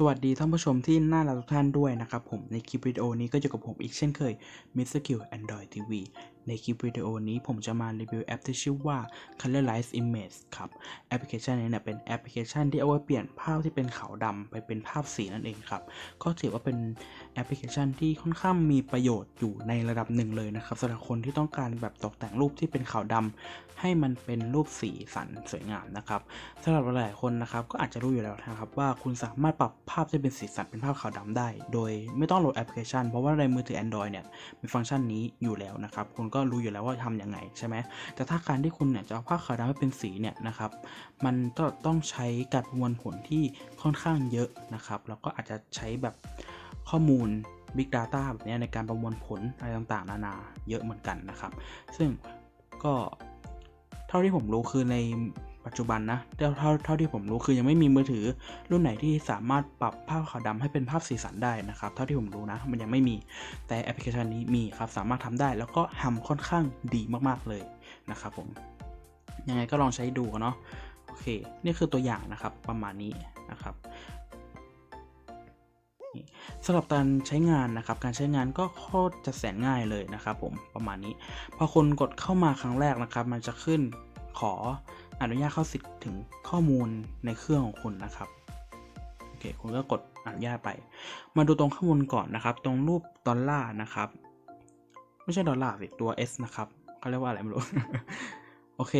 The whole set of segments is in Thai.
สวัสดีท่านผู้ชมที่น่ารักทุกท่านด้วยนะครับผมในคลิปวิดีโอนี้ก็อยู่กับผมอีกเช่นเคย Mr. Q Android TV ในคลิปวิดีโอนี้ผมจะมารีวิวแอปที่ชื่อว่า Colorize Image ครับ แอปพลิเคชันนี้เนี่ยเป็นแอปพลิเคชันที่เอาไว้เปลี่ยนภาพที่เป็นขาวดำไปเป็นภาพสีนั่นเองครับ ก็ถือว่าเป็นแอปพลิเคชันที่ค่อนข้างมีประโยชน์อยู่ในระดับหนึ่งเลยนะครับสำหรับคนที่ต้องการแบบตกแต่งรูปที่เป็นขาวดำให้มันเป็นรูปสีสันสวยงามนะครับสำหรับหลายๆคนนะครับก็อาจจะรู้อยู่แล้วนะครับว่าคุณสามารถปรับภาพที่เป็นสีสันเป็นภาพขาวดำได้ โดยไม่ต้องโหลดแอปพลิเคชัน เพราะว่าในมือถือ Android เนี่ยมีฟังก์ชันนี้อยู่แล้วนะครับคุณก็็รู้อยู่แล้วว่าทำยังไงใช่ไหมแต่ถ้าการที่คุณเนี่ยจะเอาผ้าขาวดำให้เป็นสีเนี่ยนะครับมันก็ต้องใช้การประมวลผลที่ค่อนข้างเยอะนะครับแล้วก็อาจจะใช้แบบข้อมูล Big Data แบบเนี้ยในการประมวลผลอะไรต่างๆ นานาเยอะเหมือนกันนะครับ ซึ่งก็เท่าที่ผมรู้คือใน ปัจจุบันนะเท่าเท่าที่ผมรู้คือยังไม่มีมือถือ รุ่นไหนที่สามารถปรับภาพขาวดำให้เป็นภาพสีสันได้นะครับ เท่าที่ผมรู้นะ มันยังไม่มี แต่แอปพลิเคชันนี้มีครับ สามารถทำได้แล้วก็ทำค่อนข้างดีมากๆเลยนะครับผม ยังไงก็ลองใช้ดูกันเนาะ โอเค นี่คือตัวอย่างนะครับ ประมาณนี้นะครับสำหรับการใช้งานนะครับ การใช้งานก็โคตรจะแสนง่ายเลยนะครับผมประมาณนี้ พอคนกดเข้ามาครั้งแรกนะครับ มันจะขึ้นขอ อนุญาตเข้าสิทธิ์ถึงข้อมูลในเครื่องของคุณนะครับโอเคคุณก็กดอนุญาตไป มาดูตรงข้อมูลก่อนนะครับ ตรงรูปดอลลาร์นะครับ ไม่ใช่ดอลลาร์สิตัว S นะครับเขาเรียกว่าอะไรไม่รู้โอเค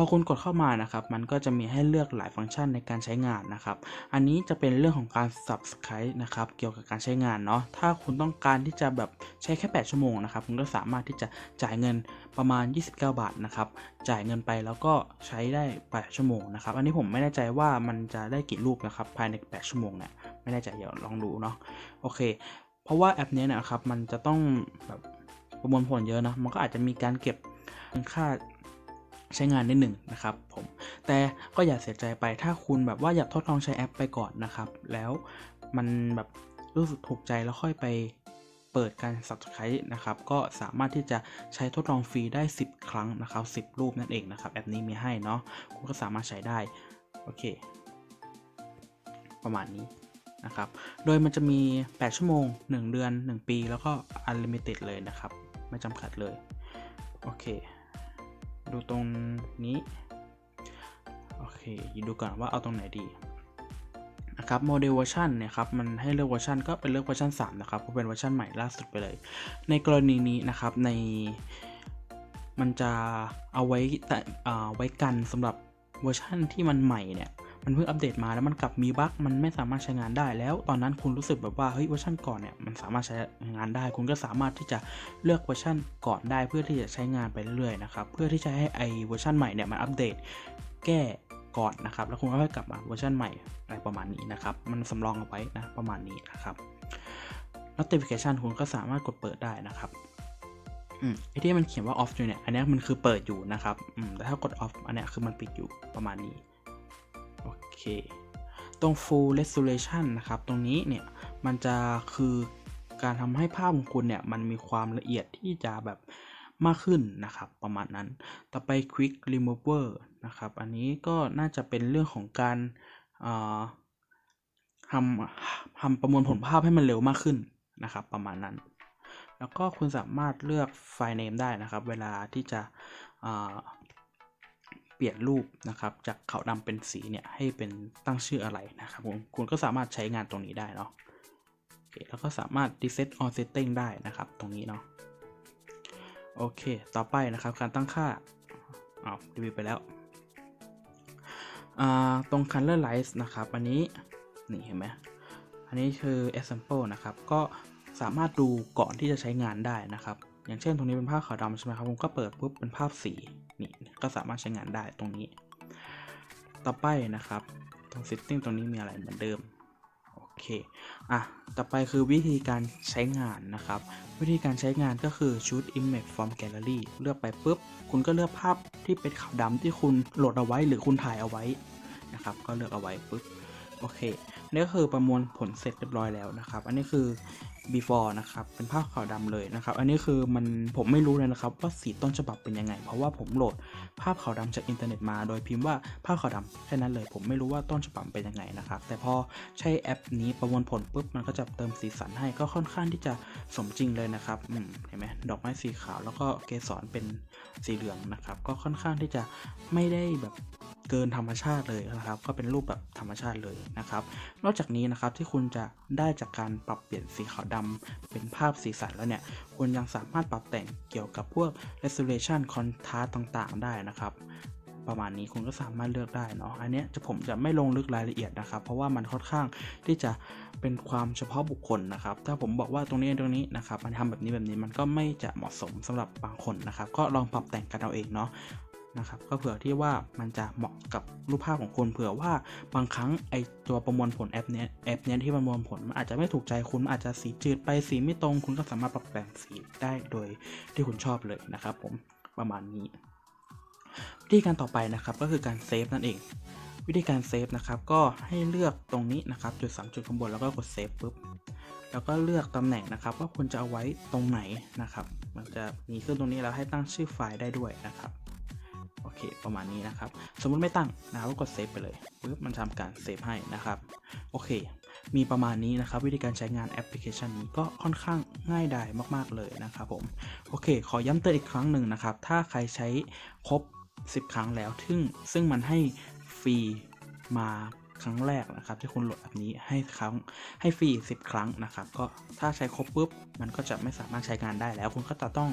อคุณกดเข้ามานะครับ มันก็จะมีให้เลือกหลายฟังก์ชันในการใช้งานนะครับ อันนี้จะเป็นเรื่องของการ subscribe นะครับ เกี่ยวกับการใช้งานเนาะ ถ้าคุณต้องการที่จะแบบใช้แค่ 8 ชั่วโมงนะครับ คุณก็สามารถที่จะจ่ายเงินประมาณ 29 บาทนะครับ จ่ายเงินไปแล้วก็ใช้ได้ 8 ชั่วโมงนะครับ อันนี้ผมไม่แน่ใจว่ามันจะได้กี่รูปนะครับ ภายใน 8 ชั่วโมงเนี่ย ไม่แน่ใจเดี๋ยวลองดูเนาะ โอเค เพราะว่าแอปนี้นะครับ มันจะต้องแบบประมวลผลเยอะนะ มันก็อาจจะมีการเก็บค่า ใช้งานนิดหนึ่งนะครับผมแต่ก็อย่าเสียใจไปถ้าคุณแบบว่าอยากทดลองใช้แอปไปก่อนนะครับ แล้วมันแบบรู้สึกถูกใจแล้วค่อยไปเปิดการ subscribe นะครับ ก็สามารถที่จะใช้ทดลองฟรีได้ 10 ครั้งนะครับ 10 รูปนั่นเองนะครับแอปนี้มีให้เนาะคุณก็สามารถใช้ได้ โอเค ประมาณนี้นะครับ โดยมันจะมี 8 ชั่วโมง 1 เดือน 1 ปี แล้วก็ unlimited เลยนะครับ ไม่จำกัดเลย โอเค ดูตรงนี้ โอเคดูก่อนว่าเอาตรงไหนดีนะครับโมเดลเวอร์ชันเนี่ยครับมันให้เลือกเวอร์ชันก็เป็นเลือกเวอร์ชัน3นะครับเพราะเป็นเวอร์ชันใหม่ล่าสุดไปเลย ในกรณีนี้นะครับในมันจะเอาไว้แต่ไว้กันสำหรับเวอร์ชันที่มันใหม่เนี่ย มันเพิ่งอัปเดตมาแล้วมันกลับมีบั๊กมันไม่สามารถใช้งานได้แล้ว ตอนนั้นคุณรู้สึกแบบว่าเฮ้ยเวอร์ชันก่อนเนี่ยมันสามารถใช้งานได้ คุณก็สามารถที่จะเลือกเวอร์ชันก่อนได้ เพื่อที่จะใช้งานไปเรื่อยๆนะครับเพื่อที่จะให้ไอเวอร์ชันใหม่เนี่ยมันอัปเดตแก้ก่อนนะครับแล้วคุณก็ค่อยกลับมาเวอร์ชันใหม่อะไรประมาณนี้นะครับมันสำรองเอาไว้นะประมาณนี้นะครับ notification คุณก็สามารถกดเปิดได้นะครับอืมไอที่มันเขียนว่า off อยู่เนี่ย อันนี้มันคือเปิดอยู่นะครับอืมแต่ถ้ากด off อันนี้คือมันปิดอยู่ประมาณนี้โอ เค ตรง full resolution นะครับ ตรงนี้เนี่ย มันจะคือการทำให้ภาพของคุณเนี่ย มันมีความละเอียดที่จะแบบมากขึ้นนะครับ ประมาณนั้น ต่อไป quick remover นะครับ อันนี้ก็น่าจะเป็นเรื่องของการทำทำประมวลผลภาพให้มันเร็วมากขึ้นนะครับ ประมาณนั้น แล้วก็คุณสามารถเลือกไฟล์ name ได้นะครับ เวลาที่จะ ปลี่ยนรูปนะครับจากขาวดำเป็นสีเนี่ยให้เป็นตั้งชื่ออะไรนะครับผมคุณก็สามารถใช้งานตรงนี้ได้เนาะโอเคแล้วก็สามารถ reset all setting ได้นะครับ ตรงนี้เนาะโอเค ต่อไปนะครับการตั้งค่าอ้าวรีวิวไปแล้วตรง colorize นะครับ อันนี้นี่เห็นไหมอันนี้คือ example นะครับ ก็สามารถดูก่อนที่จะใช้งานได้นะครับ อย่างเช่นตรงนี้เป็นภาพขาวดำใช่ไหมครับผมก็เปิดปุ๊บเป็นภาพสี ก็สามารถใช้งานได้ตรงนี้ ต่อไปนะครับตรง setting ตรงนี้มีอะไรเหมือนเดิมโอเคอะต่อไปคือวิธีการใช้งานนะครับ วิธีการใช้งานก็คือ choose image from gallery เลือกไปปุ๊บ คุณก็เลือกภาพที่เป็นขาวดำที่คุณโหลดเอาไว้หรือคุณถ่ายเอาไว้นะครับ ก็เลือกเอาไว้ปุ๊บโอเค นี่ก็คือประมวลผลเสร็จเรียบร้อยแล้วนะครับ อันนี้คือ before นะครับ เป็นภาพขาวดำเลยนะครับ อันนี้คือมันผมไม่รู้เลยนะครับว่าสีต้นฉบับเป็นยังไง เพราะว่าผมโหลดภาพขาวดำจากอินเทอร์เน็ตมา โดยพิมพ์ว่าภาพขาวดำแค่นั้นเลย ผมไม่รู้ว่าต้นฉบับเป็นยังไงนะครับ แต่พอใช้แอปนี้ประมวลผลปุ๊บ มันก็จะเติมสีสันให้ ก็ค่อนข้างที่จะสมจริงเลยนะครับเห็นไหมดอกไม้สีขาว แล้วก็เกสรเป็นสีเหลืองนะครับ ก็ค่อนข้างที่จะไม่ได้แบบ เกินธรรมชาติเลยนะครับ ก็เป็นรูปแบบธรรมชาติเลยนะครับ นอกจากนี้นะครับที่คุณจะได้จากการปรับเปลี่ยนสีขาวดำเป็นภาพสีสันแล้วเนี่ยคุณยังสามารถปรับแต่งเกี่ยวกับพวก resolution contrast ต่างๆ ได้นะครับประมาณนี้คุณก็สามารถเลือกได้เนาะ อันนี้จะผมจะไม่ลงลึกรายละเอียดนะครับ เพราะว่ามันค่อนข้างที่จะเป็นความเฉพาะบุคคลนะครับ ถ้าผมบอกว่าตรงนี้ตรงนี้นะครับ มันทำแบบนี้แบบนี้มันก็ไม่จะเหมาะสมสำหรับบางคนนะครับ ก็ลองปรับแต่งกันเอาเองเนาะ นะครับก็เผื่อที่ว่ามันจะเหมาะกับรูปภาพของคุณเผื่อว่าบางครั้งไอตัวประมวลผลแอปเนี้ยแอปเนี้ยที่ประมวลผลมันอาจจะไม่ถูกใจคุณมันอาจจะสีจืดไปสีไม่ตรง คุณก็สามารถปรับแต่งสีได้โดยที่คุณชอบเลยนะครับผมประมาณนี้ วิธีการต่อไปนะครับก็คือการเซฟนั่นเอง วิธีการเซฟนะครับก็ให้เลือกตรงนี้นะครับจุด3จุดข้างบนแล้วก็กดเซฟปุ๊บแล้วก็เลือกตำแหน่งนะครับว่าคุณจะเอาไว้ตรงไหนนะครับ มันจะมีขึ้นตรงนี้แล้วให้ตั้งชื่อไฟล์ได้ด้วยนะครับ โอเค ประมาณนี้นะครับ สมมุติไม่ตั้งนะครับก็กดเซฟไปเลยปึ๊บมันทำการเซฟให้นะครับ โอเค มีประมาณนี้นะครับ วิธีการใช้งานแอปพลิเคชันนี้ก็ค่อนข้างง่ายดายมาก ๆ เลยนะครับผม โอเค ขอย้ำเตือนอีกครั้งหนึ่งนะครับ ถ้าใครใช้ครบ 10 ครั้งแล้วซึ่งซึ่งมันให้ฟรีมาครั้งแรกนะครับที่คุณโหลดแอปนี้ให้ครั้งให้ฟรี 10 ครั้งนะครับ ก็ถ้าใช้ครบปุ๊บ มันก็จะไม่สามารถใช้งานได้แล้ว คุณก็จะต้อง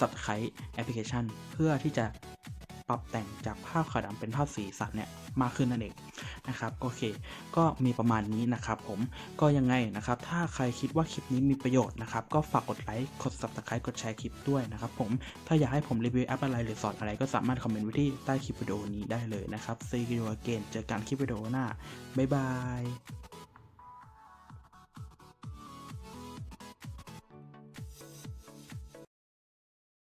subscribe แอปพลิเคชัน เพื่อที่จะ ปรับแต่งจากภาพขาวดำเป็นภาพสีสันเนี่ยมากขึ้นนั่นเองนะครับโอเค ก็มีประมาณนี้นะครับผมก็ยังไงนะครับถ้าใครคิดว่าคลิปนี้มีประโยชน์นะครับก็ฝากกดไลค์กด subscribe กดแชร์คลิปด้วยนะครับผมถ้าอยากให้ผมรีวิวแอปอะไรหรือสอนอะไรก็สามารถคอมเมนต์ไว้ที่ใต้คลิปวิดีโอนี้ได้เลยนะครับ See you again เจอกันคลิปวิดีโอหน้าบ๊ายบาย